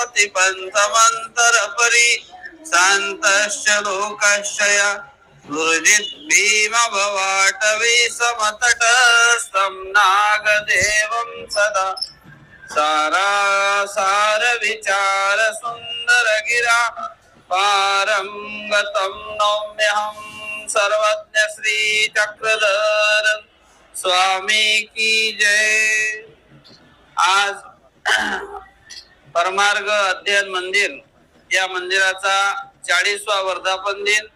पति पंचमंतर परी शांतश्च लोकश्चय। दुर्जित भीम भवाटवी समतटस्थं नागदेवं सदा। सारा सार विचार सुंदर गिरा। पारंगतम सर्वज्ञ श्री चक्रधर स्वामी की जय। आज परमार्ग अध्ययन मंदिर या मंदिराचा चाळीसवा वर्धापन दिन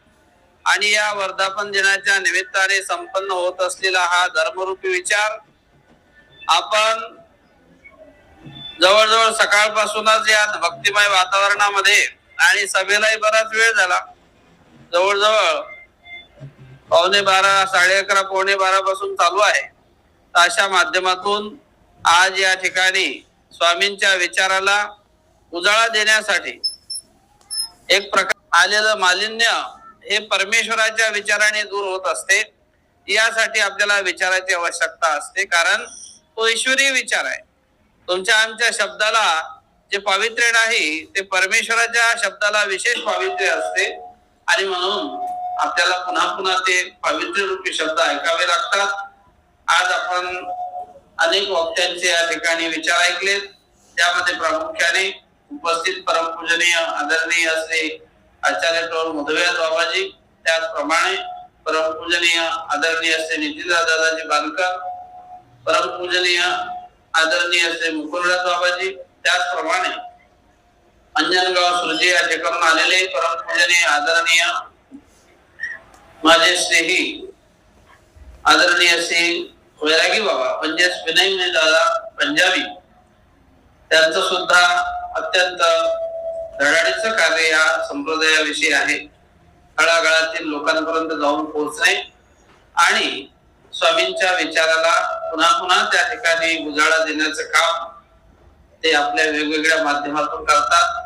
आणि या वर्धापन दिनाच्या निमित्ताने संपन्न होत असलेला हा धर्मरूपी विचार आपण जवळजवळ सकाळपासूनच या भक्तिमय वातावरणामध्ये आणि सभेलाही बराच वेळ झाला. जवळजवळ पावणे बारा साडे अकरा पावणे बारा पासून चालू आहे. अशा माध्यमातून आज या ठिकाणी स्वामींच्या विचाराला उजाळा देण्यासाठी एक प्रकार आलेलं मालिन्य हे परमेश्वराच्या विचाराने दूर होत असते. यासाठी आपल्याला विचाराची आवश्यकता असते. कारण तो ईश्वरी विचार आहे. तुमच्या आमच्या शब्दाला जे पावित्र्य नाही ते परमेश्वराच्या शब्दाला विशेष पावित्र्य असते. आणि म्हणून आपल्याला पुन्हा पुन्हा ते पावित्र्य रूपी शब्द ऐकावे लागतात. आज आपण अनेक वक्त्यांचे या ठिकाणी विचार ऐकले त्यामध्ये प्रामुख्याने उपस्थित परमपूजनीय आदरणीय असे आचार्य टोळ मुदव्यास बाबाजी त्याचप्रमाणे परमपूजनीय आदरणीय असे नितीनदास दादाजी बांधकर परमपूजनीय आदरणीय असे मुकुलदास बाबाजी त्याचप्रमाणे अंजनगाव सुरजी या ठिकाणून आलेले परमपूजनीय आदरणीय माझे स्नेही आदरणीय श्री वैरागी बाबा म्हणजेच विनय दादा पंजाबी. त्यांचं सुद्धा अत्यंत धडाडीचं कार्य या संप्रदायाविषयी आहे. तळागाळातील लोकांपर्यंत जाऊन पोहोचणे आणि स्वामींच्या विचाराला पुन्हा पुन्हा त्या ठिकाणी उजाळा देण्याचं काम ते आपल्या वेगवेगळ्या माध्यमातून करतात.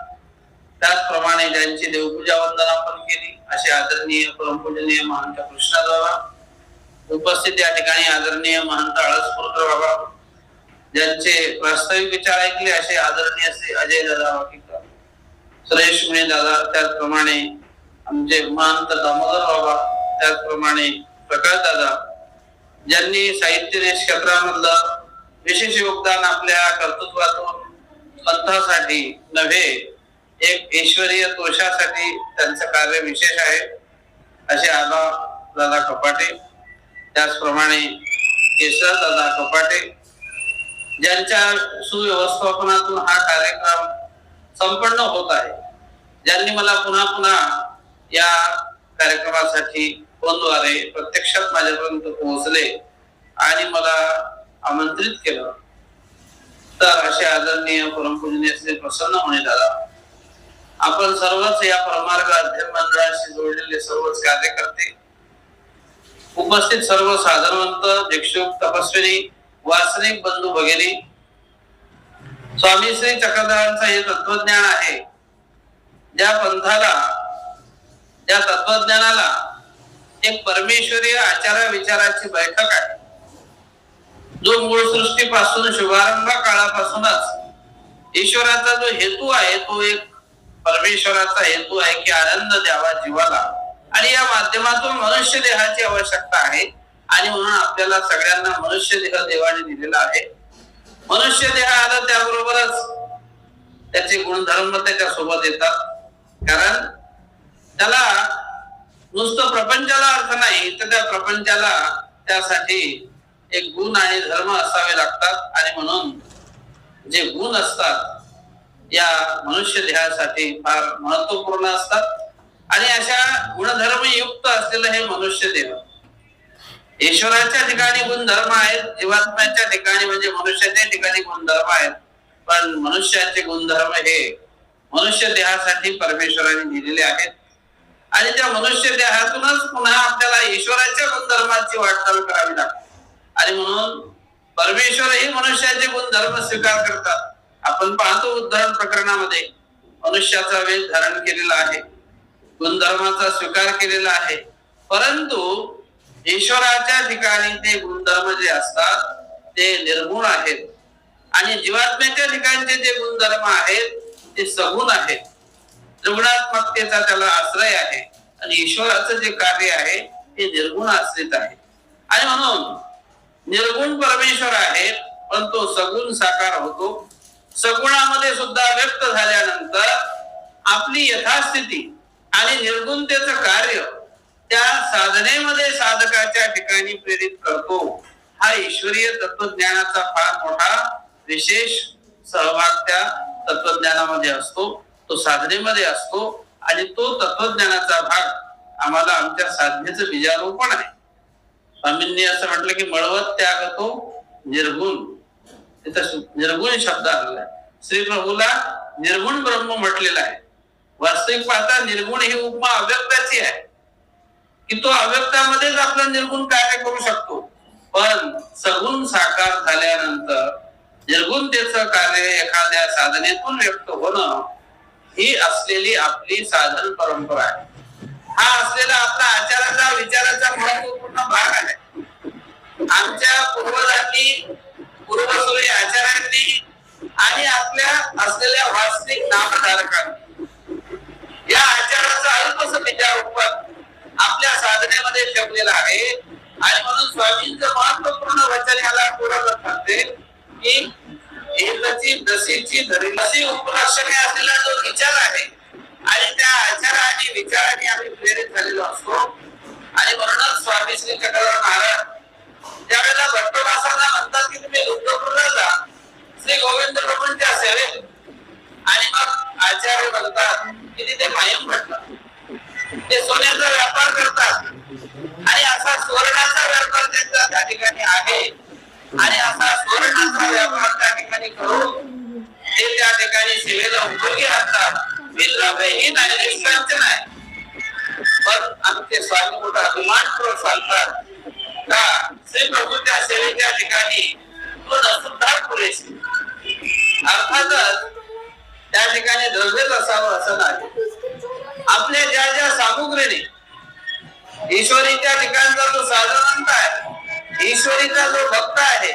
त्याचप्रमाणे ज्यांची देवपूजा वंदना पण केली असे आदरणीय परमपूजनीय महंत कृष्णा बाबा उपस्थित या ठिकाणी आदरणीय महंत अळसपूरकर बाबा. ज्यांचे वास्तविक विचार ऐकले असे आदरणीय श्री अजय दादा वाटीकर सुरेश मुळे दादा त्याचप्रमाणे आमचे महंत दामोदर बाबा त्याचप्रमाणे प्रकाश दादा. ज्यांनी साहित्य क्षेत्रामधलं विशेष योगदान आपल्या कर्तृत्वातून पंथासाठी नव्हे एक ईश्वरीय तोषासाठी त्यांचं कार्य विशेष आहे असे आबा दादा कपाटे. त्याचप्रमाणे केशरदादा कपाटे ज्यांच्या सुव्यवस्थापनातून हा कार्यक्रम संपन्न होत आहे. ज्यांनी मला पुन्हा पुन्हा या कार्यक्रमासाठी फोनद्वारे प्रत्यक्षात माझ्यापर्यंत पोहोचले आणि मला आमंत्रित केलं तर असे आदरणीय परमपूजनीय श्री प्रसन्न होणे दादा आपण सर्वच या परमार्ग अध्ययन मंडळाशी जोडलेले सर्वच कार्यकर्ते उपस्थित सर्व साधनवंत भिक्षुक तपस्विनी वासनिक बंधू भगिनी स्वामी श्री चक्रधरांचं हे तत्वज्ञान आहे. ज्या पंथाला ज्या तत्वज्ञानाला एक परमेश्वरीय आचार विचाराची बैठक आहे. जो मूळ सृष्टीपासून शुभारंभ काळापासूनच ईश्वराचा जो हेतू आहे तो एक परमेश्वराचा हेतू आहे की आनंद द्यावा जीवाला. आणि या माध्यमातून मनुष्य देहाची आवश्यकता आहे. आणि म्हणून आपल्याला सगळ्यांना मनुष्य देह देवाने दिलेला आहे. मनुष्य देह आला त्याबरोबरच त्याचे गुणधर्म त्याच्या सोबत येतात. कारण त्याला नुसतं प्रपंचाला अर्थ नाही तर त्या प्रपंचाला त्यासाठी एक गुण आणि धर्म असावे लागतात. आणि म्हणून जे गुण असतात या मनुष्य देहासाठी फार महत्त्वपूर्ण असतात. आणि अशा गुणधर्म युक्त असलेलं हे मनुष्य देह ईश्वराच्या ठिकाणी गुणधर्म आहेत जीवात्म्याच्या ठिकाणी म्हणजे मनुष्याच्या ठिकाणी गुणधर्म आहेत. पण मनुष्याचे गुणधर्म हे मनुष्य देहासाठी परमेश्वराने दिलेले आहेत. आणि त्या मनुष्य देहातूनच पुन्हा आपल्याला ईश्वराच्या गुणधर्माची वाटचाल करावी लागते. आणि म्हणून परमेश्वर हे मनुष्याचे गुणधर्म स्वीकार करतात. आपण पाहतो उद्धरण प्रकरणामध्ये मनुष्याचा वेश धारण केलेला आहे. गुणधर्माचा स्वीकार केलेला आहे. परंतु ईश्वराच्या ठिकाणी ते गुणधर्म जे असतात ते निर्गुण आहेत. आणि जीवात्म्याच्या ठिकाणचे जे गुणधर्म आहेत ते सगुण आहेत. त्रिगुणात्मकतेचा त्याला आश्रय आहे. आणि ईश्वराचं जे कार्य आहे ते निर्गुण आश्रित आहे. आणि म्हणून निर्गुण परमेश्वर आहे पण तो सगुण साकार होतो. सगुणामध्ये सुद्धा व्यक्त झाल्यानंतर आपली यथास्थिती आणि निर्गुणतेचं कार्य त्या साधनेमध्ये साधकाच्या ठिकाणी प्रेरित करतो. हा ईश्वरीय तत्वज्ञानाचा फार मोठा विशेष सहभाग त्या तत्वज्ञानामध्ये असतो. तो साधनेमध्ये असतो आणि तो तत्वज्ञानाचा भाग आम्हाला आमच्या साधनेचं बीजारोपण आहे. स्वामींनी असं म्हटलं की मळवत त्याग तो निर्गुण तिथं निर्गुण शब्द आलेला आहे. श्री प्रभूला निर्गुण ब्रह्म म्हटलेला आहे. वास्तविक पाहता निर्गुण ही उपमा अव्यक्ताची आहे. की तो अव्यक्तामध्येच आपला निर्गुण कार्य करू शकतो? पण सगुण साकार झाल्यानंतर निर्गुणतेचं कार्य एखाद्या साधनेतून व्यक्त होणं ही असलेली आपली साधन परंपरा आहे. हा असलेला आपला आचाराचा विचाराचा महत्त्वपूर्ण भाग आहे. आमच्या पूर्वजांनी पूर्वसूरी आचार्यांनी आणि आपल्या असलेल्या वास्तविक नामधारकांनी या आचाराचा अल्पस विचारोपण आपल्या साधनेमध्ये आहे. आणि म्हणून स्वामींचं महत्त्वपूर्ण वचन याला पूरक ठरते की एकची दशीची धरी. अशी उपलक्षणे असलेला जो विचार आहे आणि त्या आचार आणि विचाराने आम्ही प्रेरित झालेलो असतो. आणि म्हणूनच स्वामी श्री चक्रधर महाराज त्यावेळेला भट्टवासांना म्हणतात की तुम्ही रुद्रपूरला जा श्री गोविंद प्रभूंच्या सेवेत आणि मग आचार्य म्हणतात की तिथे मायम म्हटलं ते सोन्याचा व्यापार करतात. आणि असा सुवर्णाचा व्यापार त्यांचा त्या ठिकाणी आहे आणि असा सुवर्णाचा व्यापार त्या ठिकाणी करून ते त्या ठिकाणी सेवेला उपयोगी असतात. विद्राव्यही नाही निष्कांचन नाही पण आमचे स्वामी मोठा अभिमानपूर्वक सांगतात का श्री प्रभूच्या सेवेच्या ठिकाणी तो नसुद्धा पुरेसे. अर्थातच त्या ठिकाणी द्रव्यच असावं असं नाही. आपल्या ज्या ज्या सामुग्रीने ईश्वरीच्या ठिकाणचा जो साधनांत आहे ईश्वरीचा जो भक्त आहे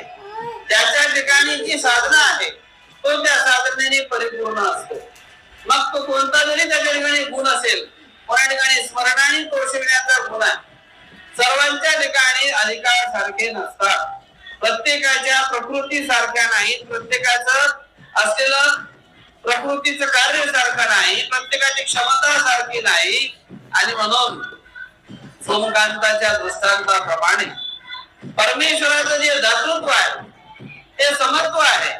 त्याच्या ठिकाणी जी साधना आहे तो त्या साधनेने परिपूर्ण असतो. मग तो कोणता जरी त्याच्या ठिकाणी गुण असेल कोणा ठिकाणी स्मरण आणि तोषविण्याचा गुण आहे सर्वांच्या ठिकाणी अधिकार सारखे नसतात. प्रत्येकाच्या प्रकृती सारख्या नाहीत प्रत्येकाचं असलेलं प्रकृतीचं कार्य सारखं नाही प्रत्येकाची क्षमता सारखी नाही आणि म्हणून सोमकांताच्या दृष्टांताप्रमाणे परमेश्वराचं जे दातृत्व आहे ते समत्व आहे.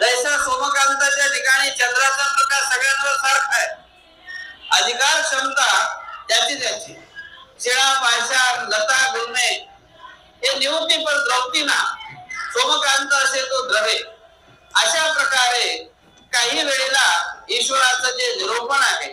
जैसा सोमकांताच्या ठिकाणी चंद्राचा प्रकाश सगळ्यांवर सारखा आहे. अधिकार क्षमता त्याची त्याची. शिळा पाषाण लता गुरणे हे निवृत्ती पण द्रौती ना सोमकांत असेल तो द्रवे अशा प्रकारे काही वेळेला ईश्वराचं जे निरूपण आहे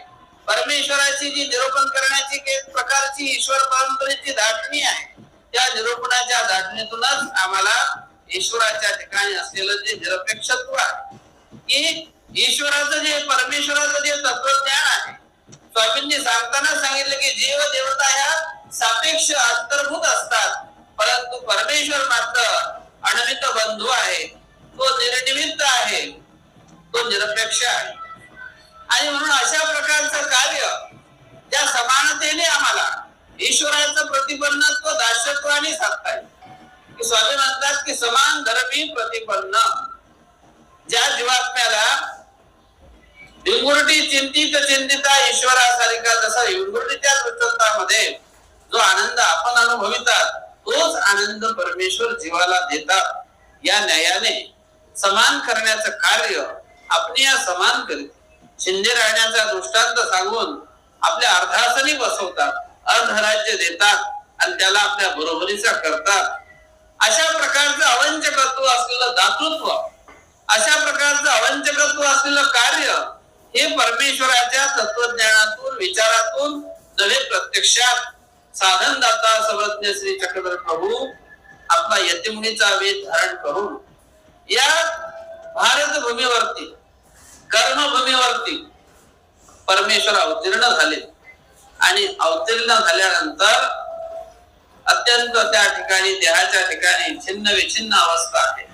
परमेश्वराची जी निरूपण करण्याची एक प्रकारची ईश्वर परंपरेची धाटणी आहे. त्या निरूपणाच्या धाटणीतूनच आम्हाला ईश्वराच्या ठिकाणी असलेलं जे निरपेक्षत्व आहे की ईश्वराचं जे परमेश्वराचं जे तत्वज्ञान आहे. स्वामींनी सांगताना सांगितलं की जीव देवता ह्या सापेक्ष अंतर्भूत असतात परंतु परमेश्वर मात्र अनमित बंधू आहे. तो निर्निमित्त आहे. तो निरपेक्ष आहे. आणि म्हणून अशा प्रकारचं कार्य त्या समानतेने आम्हाला ईश्वराचं प्रतिपन्नत्व दाशत्वाने साधता येईल. स्वामी म्हणतात की समान धर्मी प्रतिपन्न. ज्या जीवात्म्याला विंगुर्टी चिंतित चिंतिता ईश्वरासारखा जसा विंगुर्टीच्या प्रचंडामध्ये जो आनंद आपण अनुभवितात तोच आनंद परमेश्वर जीवाला देतात. या न्यायाने समान करण्याचं कार्य आपण या समान करीत शिंदे राहण्याचा दृष्टांत सांगून आपल्या अर्धासनी बसवतात अर्धराज्य देतात आणि त्याला आपल्या बरोबरीचा करतात. अशा प्रकारचं अवंचकत्व असलेलं दातृत्व अशा प्रकारचं अवंचकत्व असलेलं कार्य हे परमेश्वराच्या तत्वज्ञानातून विचारातून नव्हे प्रत्यक्षात साधन दाता सर्वज्ञ श्री चक्रधर प्रभू आपला यतिमुनीचा वेध धारण करून या भारत भूमीवरती कर्मभूमीवरती परमेश्वर अवतीर्ण झाले. आणि अवतीर्ण झाल्यानंतर अत्यंत त्या ठिकाणी देहाच्या ठिकाणी छिन्न विछिन्न अवस्था आहे.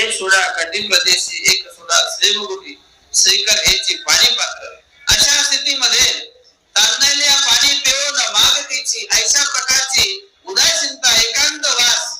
एक सुडा कठीण प्रदेशी एक सुडा श्रीमुखी श्रीकर हेची पाणी पात्र अशा स्थितीमध्ये तांदळल्या पाणी पिऊन मागतीची अशा प्रकारची उदासीनता एकांत वास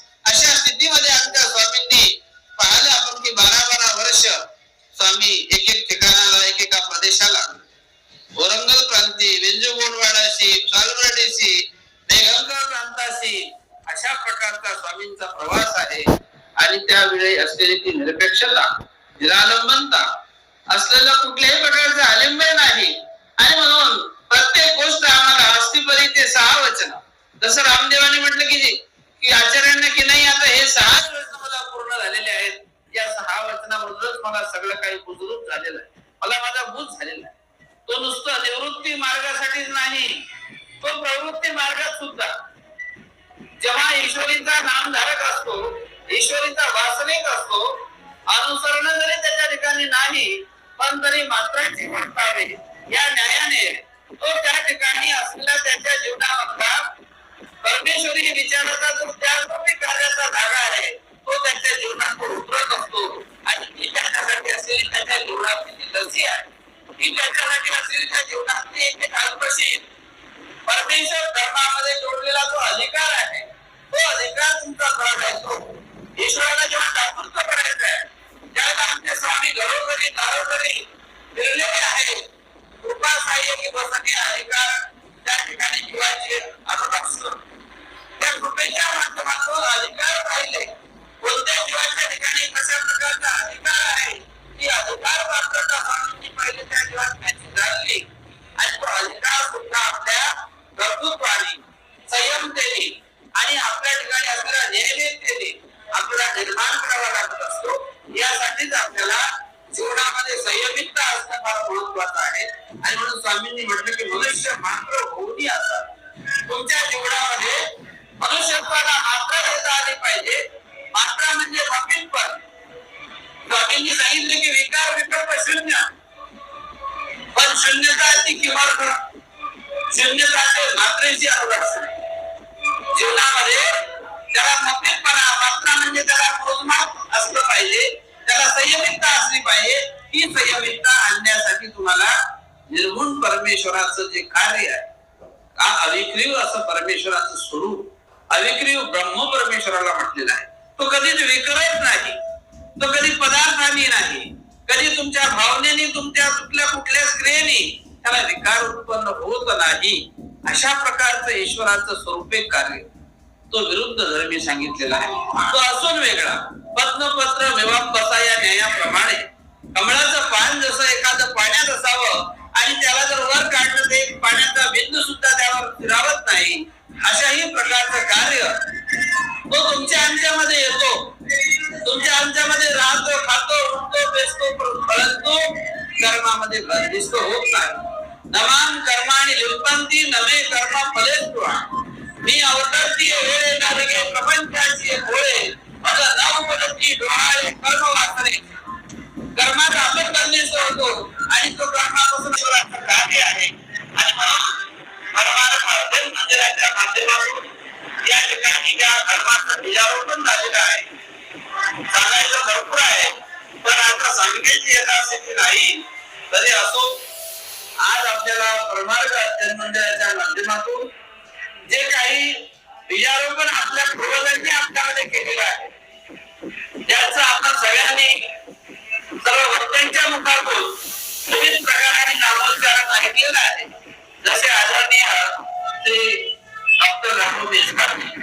निरालंबनता असलेलं कुठल्याही प्रकारचं आलिंबय नाही. आणि म्हणून प्रत्येक गोष्ट आम्हाला अस्थिपरी ते सहा वचन. जसं रामदेवाने म्हटलं की की आचार्यांना की नाही आता हे सहा वचन मला पूर्ण झालेले आहेत. या सहा वचनामधूनच मला सगळं काही बुजरूप झालेलं आहे. मला माझा बूज झालेला आहे. तो नुसतं निवृत्ती मार्गासाठीच नाही तो प्रवृत्ती मार्गात सुद्धा. जेव्हा ईश्वरीचा नामधारक असतो ईश्वरीचा वासनिक असतो अनुसरण जरी त्याच्या ठिकाणी नाही पण तरी मात्रांची वर्तावे या न्यायाने तो त्या ठिकाणी असलेल्या त्याच्या जीवनामधला परमेश्वरी विचाराचा जो त्यासाठी कार्याचा धागा आहे तो त्याच्या जीवनात उतरत असतो. आणि ती त्याच्यासाठी असलेली त्याच्या जीवनातली लसी आहे. ती त्याच्यासाठी असलेली त्या जीवनातली एक अल्पशी परमेश्वर धर्मामध्ये जोडलेला जो अधिकार आहे तो अधिकार तुमचा करायचो ईश्वराला जेव्हा जागृत करायचा आहे त्यावेळेला आमचे स्वामी घरोघरी दारोघरी फिरलेले आहे कृपा की बसती अधिकार त्या ठिकाणी त्या कृपेच्या माध्यमातून अधिकार पाहिले. कोणत्या जीवाच्या ठिकाणी कशा प्रकारचा अधिकार आहे ती अधिकार पात्रता स्वामींनी पहिले त्या जीवात त्याची जाणली. आणि तो अधिकार सुद्धा आपल्या कर्तृत्वाने संयमतेने आणि आपल्या ठिकाणी असलेल्या नियमिततेने आपल्याला म्हटलं मनुष्य मात्र होऊनी असा. तुमच्या जीवनामध्ये मनुष्यत्वाला मात्रा देता आली पाहिजे. मात्रा म्हणजे मफिनपण स्वामींनी सांगितले की विकार विकल्प शून्य. पण शून्यता ती किंमत शून्यता ते मात्रेची अनुलक्षण जीवनामध्ये त्याला मफिनपणा मात्रा म्हणजे त्याला मोजमाप असलं पाहिजे. त्याला संयमितता असली पाहिजे. ही संयमितता आणण्यासाठी तुम्हाला निर्गुण परमेश्वराचं जे कार्य आहे का अविक्रीव असं परमेश्वराचं स्वरूप अविक्रीव ब्रह्म परमेश्वराला म्हटलेलं आहे. तो कधीच विकरत नाही. तो कधी पदार्थाने नाही. कधी तुमच्या भावनेने तुमच्या कुठल्या कुठल्या क्रियेने त्याला विकार उत्पन्न होत नाही. अशा प्रकारचं ईश्वराचं स्वरूपे कार्य. तो विरुद्ध धर्मी सांगितलेला आहे. तो असून वेगळा. पद्मपत्र मिवाम बसा या न्यायाप्रमाणे कमळाचं पान जसं एखादं पाण्यात असावं आणि त्याला जर वर काढलं ते पाण्याचा बिंदू सुद्धा त्यावर फिरावत नाही अशाही प्रकारचं कार्य तो तुमच्या आमच्यामध्ये येतो. तुमच्या आमच्यामध्ये राहतो खातो उठतो बेसतो परंतु कर्मामध्ये बंदिस्त होत नाही. नमान आणि लिप्पंती नवे कर्म फले मी अवतरती वेळे नारगे प्रपंचाची गोळे माझा नाव पदती डोळाळे कर्म वाचणे कर्मात आपण बंदिस्त होतो आणि तो कर्मापासून कार्य आहे. आणि म्हणून परमार्थ मंदिराच्या म्हणजे माध्यमातून या ठिकाणी ज्या धर्माचं बीजारोपण झालेलं आहे. सांगायचं भरपूर आहे. पण आता सांगायची यथास्थिती नाही. तरी असो आज आपल्याला परमार्थ अध्ययन मंदिराच्या माध्यमातून जे काही बीजारोपण आपल्या पूर्वजांनी आपल्यामध्ये केलेलं आहे. त्याचं आपण सगळ्यांनी सर्व वक्त्यांच्या मुखातून विविध प्रकाराने नामोच्चारण ऐकलेलं आहे जसे आदरणीय श्री डॉक्टर रामू देशपांडे